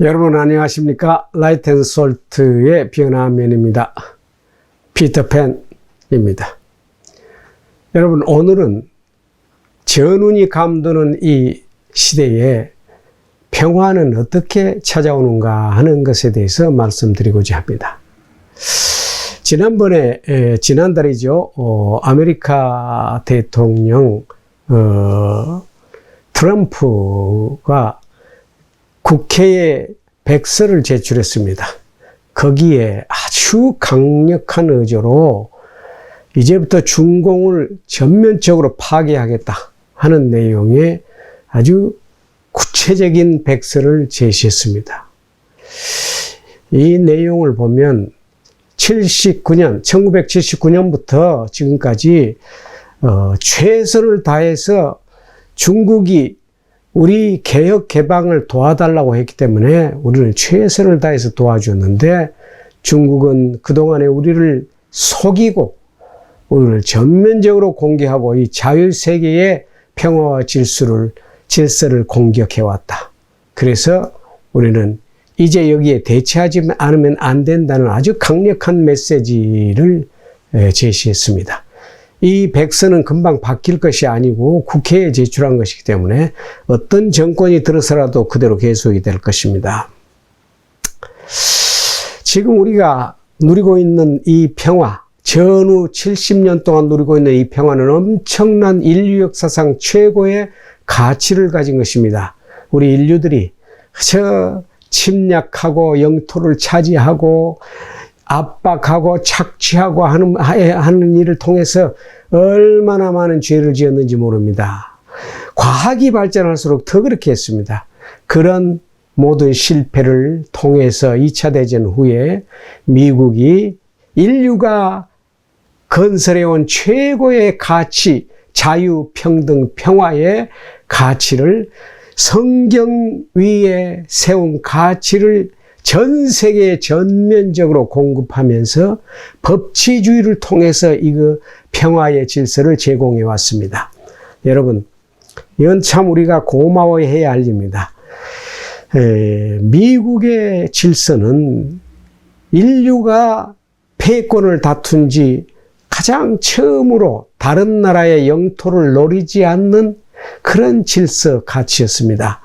여러분 안녕하십니까? 라이트 앤 솔트의 변화면입니다. 피터팬입니다. 여러분 오늘은 전운이 감도는 이 시대에 평화는 어떻게 찾아오는가 하는 것에 대해서 말씀드리고자 합니다. 지난번에 에, 지난달이죠. 어, 아메리카 대통령 어, 트럼프가 국회에 백서를 제출했습니다. 거기에 아주 강력한 의조로 이제부터 중공을 전면적으로 파괴하겠다 하는 내용의 아주 구체적인 백서를 제시했습니다. 이 내용을 보면 79년, 1979년부터 지금까지 어, 최선을 다해서 중국이 우리 개혁 개방을 도와달라고 했기 때문에 우리는 최선을 다해서 도와줬는데 중국은 그동안에 우리를 속이고 우리를 전면적으로 공격하고 이 자유 세계의 평화와 질서를, 질서를 공격해 왔다. 그래서 우리는 이제 여기에 대처하지 않으면 안 된다는 아주 강력한 메시지를 제시했습니다. 이 백서는 금방 바뀔 것이 아니고 국회에 제출한 것이기 때문에 어떤 정권이 들어서라도 그대로 계속이 될 것입니다. 지금 우리가 누리고 있는 이 평화, 전후 70년 동안 누리고 있는 이 평화는 엄청난 인류 역사상 최고의 가치를 가진 것입니다. 우리 인류들이 저 침략하고 영토를 차지하고 압박하고 착취하고 하는, 하는 일을 통해서 얼마나 많은 죄를 지었는지 모릅니다. 과학이 발전할수록 더 그렇게 했습니다. 그런 모든 실패를 통해서 2차 대전 후에 미국이 인류가 건설해온 최고의 가치, 자유, 평등, 평화의 가치를 성경 위에 세운 가치를 전 세계에 전면적으로 공급하면서 법치주의를 통해서 이거 평화의 질서를 제공해 왔습니다. 여러분, 이건 참 우리가 고마워해야 할 일입니다. 에, 미국의 질서는 인류가 패권을 다툰 지 가장 처음으로 다른 나라의 영토를 노리지 않는 그런 질서 가치였습니다.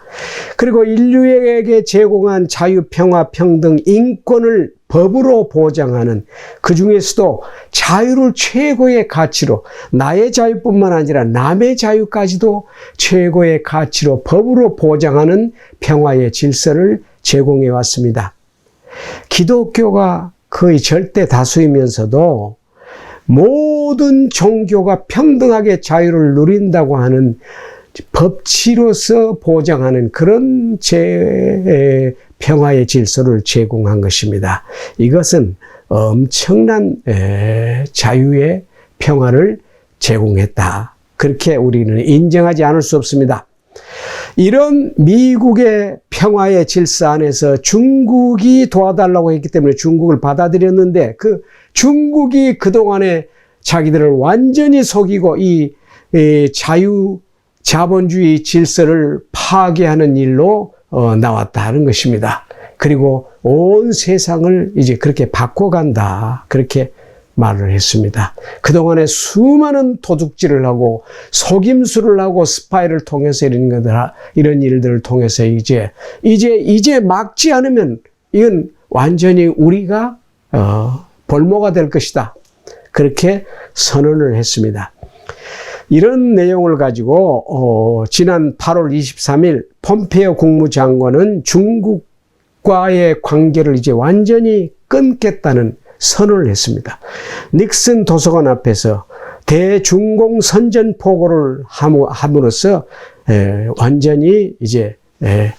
그리고 인류에게 제공한 자유, 평화, 평등, 인권을 법으로 보장하는 그 중에서도 자유를 최고의 가치로 나의 자유뿐만 아니라 남의 자유까지도 최고의 가치로 법으로 보장하는 평화의 질서를 제공해 왔습니다. 기독교가 거의 절대 다수이면서도 모든 종교가 평등하게 자유를 누린다고 하는 법치로서 보장하는 그런 제 평화의 질서를 제공한 것입니다. 이것은 엄청난 자유의 평화를 제공했다. 그렇게 우리는 인정하지 않을 수 없습니다. 이런 미국의 평화의 질서 안에서 중국이 도와달라고 했기 때문에 중국을 받아들였는데 그 중국이 그동안에 자기들을 완전히 속이고 이 자유 자본주의 질서를 파괴하는 일로 어, 나왔다는 것입니다. 그리고 온 세상을 이제 그렇게 바꿔간다. 그렇게 말을 했습니다. 그동안에 수많은 도둑질을 하고 속임수를 하고 스파이를 통해서 이런 것들, 이런 일들을 통해서 이제, 이제, 이제 막지 않으면 이건 완전히 우리가, 어, 볼모가 될 것이다. 그렇게 선언을 했습니다. 이런 내용을 가지고 어, 지난 8월 23일 폼페이오 국무장관은 중국과의 관계를 이제 완전히 끊겠다는 선언을 했습니다. 닉슨 도서관 앞에서 대중공 선전포고를 함으로써 에, 완전히 이제 에,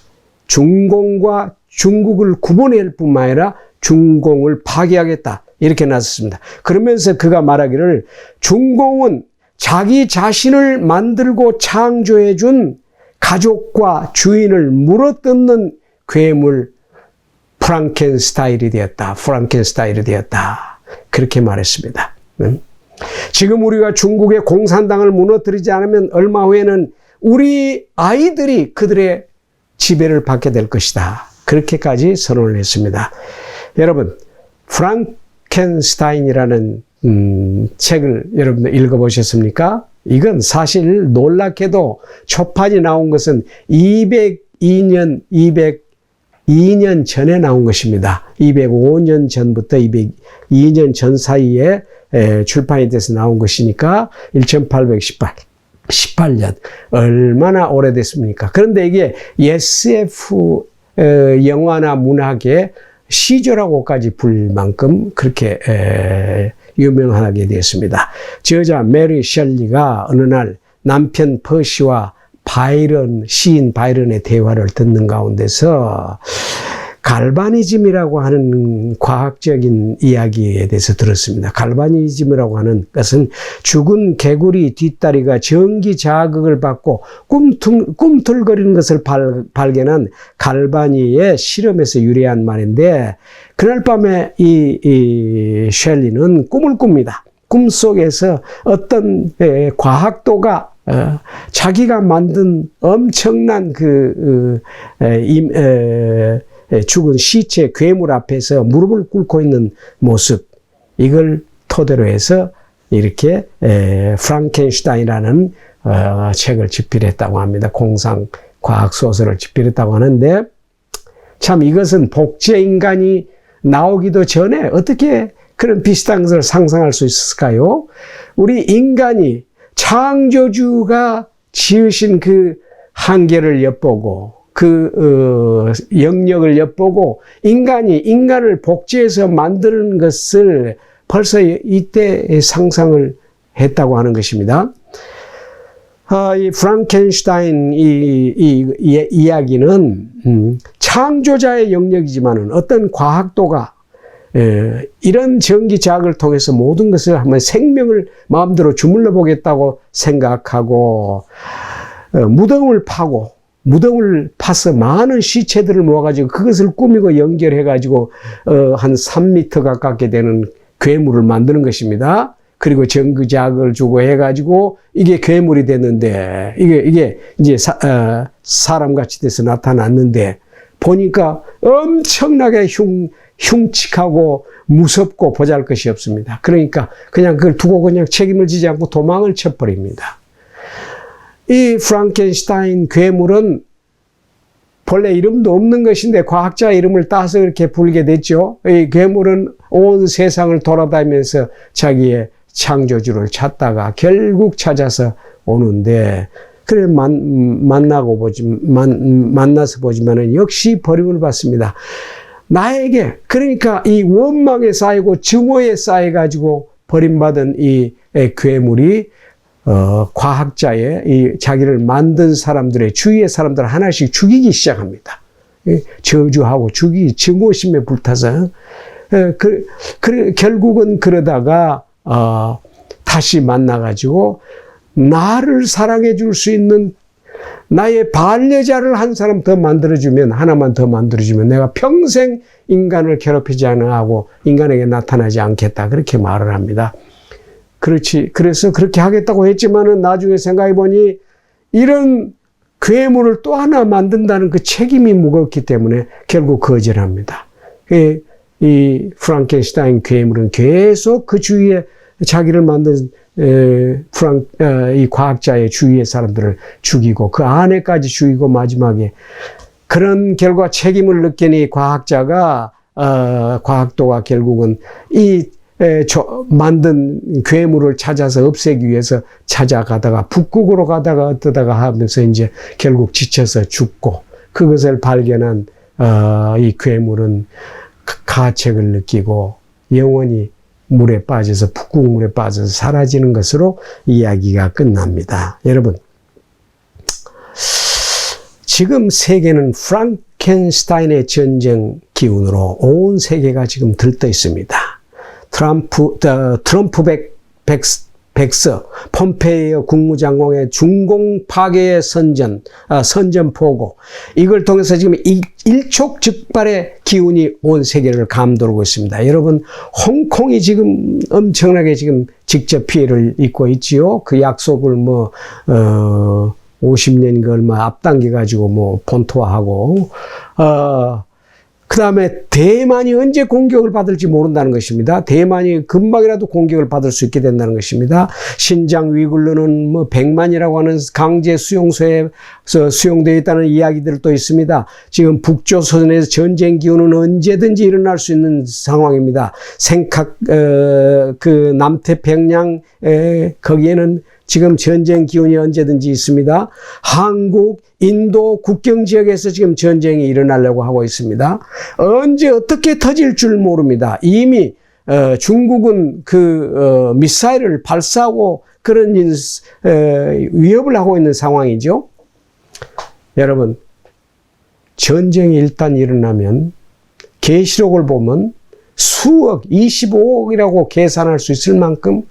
중공과 중국을 구분할 뿐만 아니라 중공을 파괴하겠다 이렇게 나섰습니다. 그러면서 그가 말하기를 중공은 자기 자신을 만들고 창조해 준 가족과 주인을 물어뜯는 괴물 프랑켄스타일이 되었다. 프랑켄스타일이 되었다. 그렇게 말했습니다. 지금 우리가 중국의 공산당을 무너뜨리지 않으면 얼마 후에는 우리 아이들이 그들의 지배를 받게 될 것이다. 그렇게까지 선언을 했습니다. 여러분, 프랑켄스타인이라는 음, 책을 여러분들 읽어보셨습니까? 이건 사실 놀랍게도 초판이 나온 것은 202년, 202년 전에 나온 것입니다. 205년 전부터 202년 전 사이에 에, 출판이 돼서 나온 것이니까 1818. 18년. 얼마나 오래됐습니까? 그런데 이게 SF 어, 영화나 문학의 시조라고까지 불 만큼 그렇게 에, 유명하게 되었습니다. 저자 메리 셜리가 어느 날 남편 퍼시와 바이런, 시인 바이런의 대화를 듣는 가운데서 갈바니즘이라고 하는 과학적인 이야기에 대해서 들었습니다. 갈바니즘이라고 하는 것은 죽은 개구리 뒷다리가 전기 자극을 받고 꿈틀, 꿈틀거리는 것을 발, 발견한 갈바니의 실험에서 유래한 말인데 그날 밤에 이, 이 셸리는 꿈을 꿉니다. 꿈 속에서 어떤 에, 과학도가 어, 자기가 만든 엄청난 그 어, 에, 임, 에, 죽은 시체 괴물 앞에서 무릎을 꿇고 있는 모습 이걸 토대로 해서 이렇게 에, 프랑켄슈타인이라는 어, 책을 집필했다고 합니다. 공상 과학 소설을 집필했다고 하는데 참 이것은 복제 인간이 나오기도 전에 어떻게 그런 비슷한 것을 상상할 수 있을까요? 우리 인간이 창조주가 지으신 그 한계를 엿보고 그 어, 영역을 엿보고 인간이 인간을 복제해서 만드는 것을 벌써 이때 상상을 했다고 하는 것입니다. 아, 이 프랑켄슈타인 이, 이, 이 이야기는 음, 창조자의 영역이지만은 어떤 과학도가 에, 이런 전기자학을 통해서 모든 것을 한번 생명을 마음대로 주물러 보겠다고 생각하고 어, 무덤을 파고 무덤을 파서 많은 시체들을 모아가지고 그것을 꾸미고 연결해가지고 어, 한 3미터 가깝게 되는 괴물을 만드는 것입니다. 그리고 전기자극을 주고 해가지고 이게 괴물이 됐는데 이게 이게 이제 사, 어, 사람 같이 돼서 나타났는데 보니까 엄청나게 흉 흉측하고 무섭고 보잘 것이 없습니다. 그러니까 그냥 그걸 두고 그냥 책임을 지지 않고 도망을 쳐버립니다. 이 프랑켄슈타인 괴물은 본래 이름도 없는 것인데 과학자 이름을 따서 이렇게 불게 됐죠. 이 괴물은 온 세상을 돌아다니면서 자기의 창조주를 찾다가 결국 찾아서 오는데 그래 만, 만나고 보지 만, 만나서 보지만은 역시 버림을 받습니다. 나에게 그러니까 이 원망에 쌓이고 증오에 쌓여 가지고 버림받은 이 괴물이 어, 과학자의 이 자기를 만든 사람들의 주위의 사람들 하나씩 죽이기 시작합니다. 저주하고 죽이 증오심에 불타서 그, 그, 결국은 그러다가 어, 다시 만나가지고 나를 사랑해 줄 수 있는 나의 반려자를 한 사람 더 만들어주면, 하나만 더 만들어주면 내가 평생 인간을 괴롭히지 않아 하고 인간에게 나타나지 않겠다. 그렇게 말을 합니다. 그렇지. 그래서 그렇게 하겠다고 했지만은 나중에 생각해 보니 이런 괴물을 또 하나 만든다는 그 책임이 무겁기 때문에 결국 거절합니다. 이 프랑켄슈타인 괴물은 계속 그 주위에 자기를 만든 에, 프랑, 에, 이 과학자의 주위의 사람들을 죽이고 그 아내까지 죽이고 마지막에 그런 결과 책임을 느끼니 과학자가 어, 과학도가 결국은 이 만든 괴물을 찾아서 없애기 위해서 찾아가다가 북극으로 가다가 어떠다가 하면서 이제 결국 지쳐서 죽고 그것을 발견한 어, 이 괴물은 가책을 느끼고 영원히 물에 빠져서 북극물에 빠져서 사라지는 것으로 이야기가 끝납니다. 여러분 지금 세계는 프랑켄스타인의 전쟁 기운으로 온 세계가 지금 들떠 있습니다. 트럼프, 트럼프 백, 백, 백서, 폼페이어 국무장관의 중공 파괴의 선전, 아, 선전 포고, 이걸 통해서 지금 일촉즉발의 기운이 온 세계를 감돌고 있습니다. 여러분, 홍콩이 지금 엄청나게 지금 직접 피해를 입고 있지요. 그 약속을 뭐, 어, 50년인가 얼마 앞당겨 가지고 뭐 본토화하고, 어, 그 다음에 대만이 언제 공격을 받을지 모른다는 것입니다. 대만이 금방이라도 공격을 받을 수 있게 된다는 것입니다. 신장 위굴르는 뭐 백만이라고 하는 강제 수용소에 수용되어 있다는 이야기들도 있습니다. 지금 북조선에서 전쟁 기운은 언제든지 일어날 수 있는 상황입니다. 생각 어, 그 남태평양 에, 거기에는 지금 전쟁 기운이 언제든지 있습니다. 한국, 인도 국경 지역에서 지금 전쟁이 일어나려고 하고 있습니다. 언제 어떻게 터질 줄 모릅니다. 이미 어, 중국은 그 어, 미사일을 발사하고 그런 인, 어, 위협을 하고 있는 상황이죠. 여러분 전쟁이 일단 일어나면 계시록을 보면 수억, 25억이라고 계산할 수 있을 만큼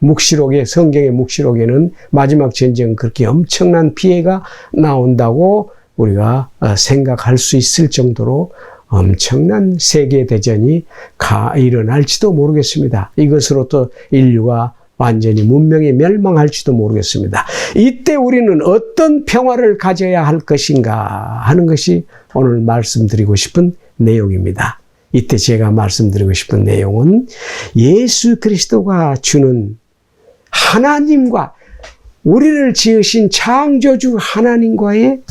묵시록에 성경의 묵시록에는 마지막 전쟁 그렇게 엄청난 피해가 나온다고 우리가 어, 생각할 수 있을 정도로 엄청난 세계 대전이 가 일어날지도 모르겠습니다. 이것으로 또 인류가 완전히 문명이 멸망할지도 모르겠습니다. 이때 우리는 어떤 평화를 가져야 할 것인가 하는 것이 오늘 말씀드리고 싶은 내용입니다. 이때 제가 말씀드리고 싶은 내용은 예수 그리스도가 주는 하나님과 우리를 지으신 창조주 하나님과의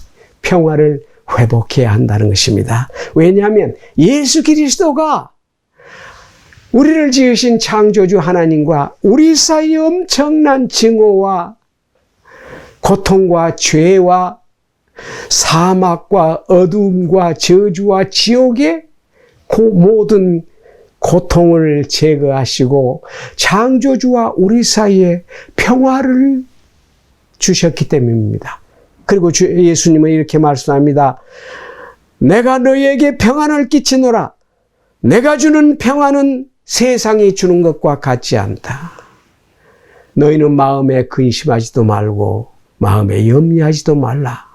평화를 회복해야 한다는 것입니다. 왜냐하면 예수 그리스도가 우리를 지으신 창조주 하나님과 우리 사이 엄청난 증오와 고통과 죄와 사막과 어둠과 저주와 지옥의 그 모든 고통을 제거하시고 창조주와 우리 사이에 평화를 주셨기 때문입니다. 그리고 예수님은 이렇게 말씀합니다. 내가 너희에게 평안을 끼치노라. 내가 주는 평안은 세상이 주는 것과 같지 않다. 너희는 마음에 근심하지도 말고 마음에 염려하지도 말라.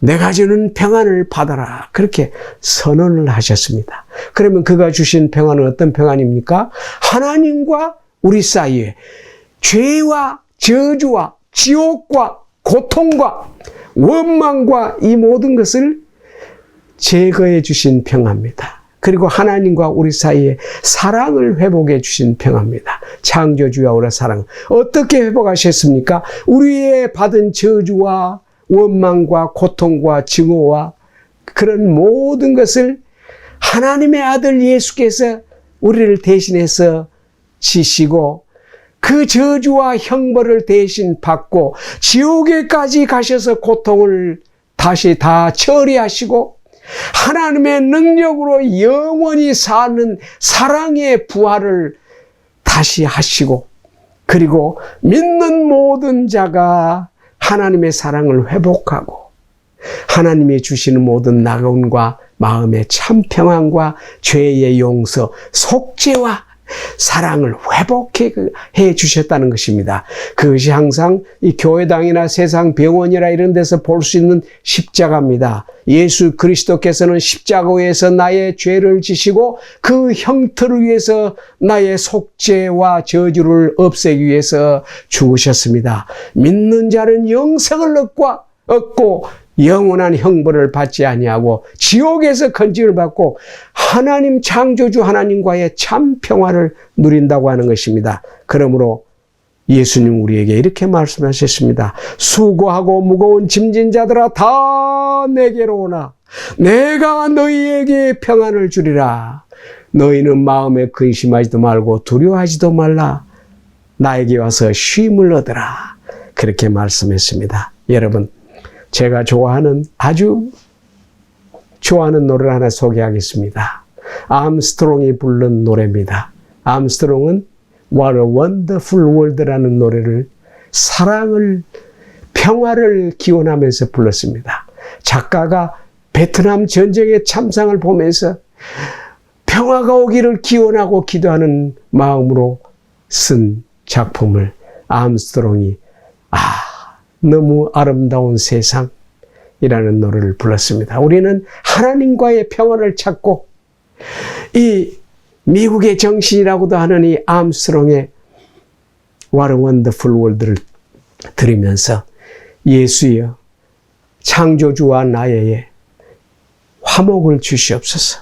내가 주는 평안을 받아라. 그렇게 선언을 하셨습니다. 그러면 그가 주신 평안은 어떤 평안입니까? 하나님과 우리 사이에 죄와 저주와 지옥과 고통과 원망과 이 모든 것을 제거해 주신 평화입니다. 그리고 하나님과 우리 사이에 사랑을 회복해 주신 평화입니다. 창조주와 우리 사랑. 어떻게 회복하셨습니까? 우리의 받은 저주와 원망과 고통과 증오와 그런 모든 것을 하나님의 아들 예수께서 우리를 대신해서 지시고 그 저주와 형벌을 대신 받고 지옥에까지 가셔서 고통을 다시 다 처리하시고 하나님의 능력으로 영원히 사는 사랑의 부활을 다시 하시고 그리고 믿는 모든 자가 하나님의 사랑을 회복하고 하나님이 주시는 모든 나음과 마음의 참 평안과 죄의 용서, 속죄와 사랑을 회복해 주셨다는 것입니다. 그것이 항상 이 교회당이나 세상 병원이라 이런 데서 볼 수 있는 십자가입니다. 예수 그리스도께서는 십자가에서 나의 죄를 지시고 그 형틀을 위해서 나의 속죄와 저주를 없애기 위해서 죽으셨습니다. 믿는 자는 영생을 얻고 영원한 형벌을 받지 아니하고 지옥에서 건짐을 받고 하나님 창조주 하나님과의 참 평화를 누린다고 하는 것입니다. 그러므로 예수님 우리에게 이렇게 말씀하셨습니다. 수고하고 무거운 짐진 자들아 다 내게로 오나 내가 너희에게 평안을 주리라. 너희는 마음에 근심하지도 말고 두려워하지도 말라. 나에게 와서 쉼을 얻으라. 그렇게 말씀했습니다. 여러분 제가 좋아하는 아주 좋아하는 노래를 하나 소개하겠습니다. 암스트롱이 부른 노래입니다. 암스트롱은 What a Wonderful World라는 노래를 사랑을 평화를 기원하면서 불렀습니다. 작가가 베트남 전쟁의 참상을 보면서 평화가 오기를 기원하고 기도하는 마음으로 쓴 작품을 암스트롱이 아 너무 아름다운 세상이라는 노래를 불렀습니다. 우리는 하나님과의 평화를 찾고 이 미국의 정신이라고도 하는 이 암스트롱의 What a Wonderful World를 들으면서 예수여 창조주와 나의 화목을 주시옵소서.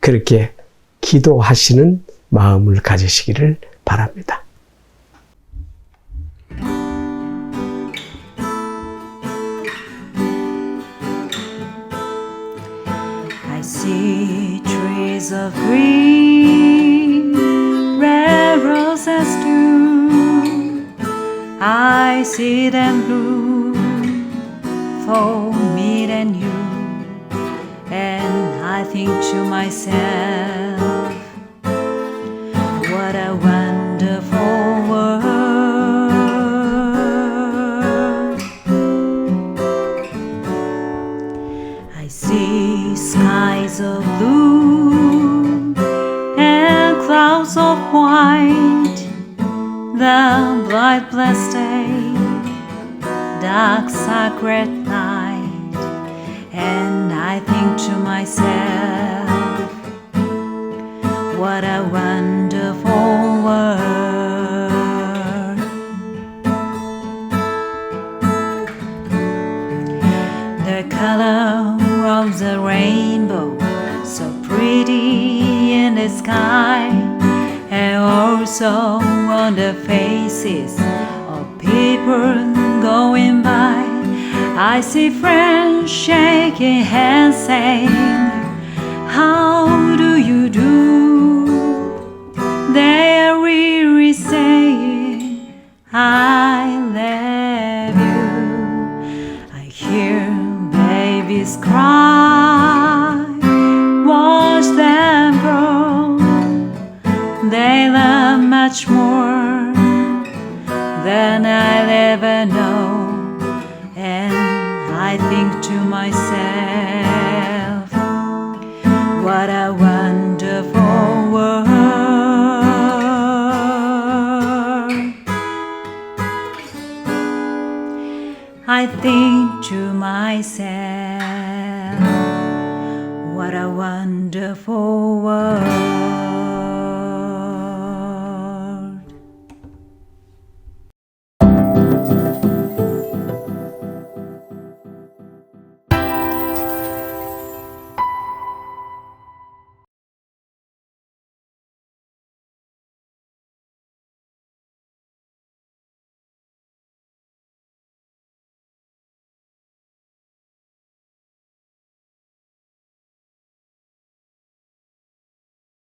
그렇게 기도하시는 마음을 가지시기를 바랍니다. Trees of green, red roses too. I see them bloom for me and you, and I think to myself, night, and I think to myself, what a wonderful world. The color of the rainbow, so pretty in the sky, and also on the faces I see friends shaking hands saying, How do you do? They are really saying, I love you. I hear babies cry, watch them grow. They learn much more myself, what a wonderful world.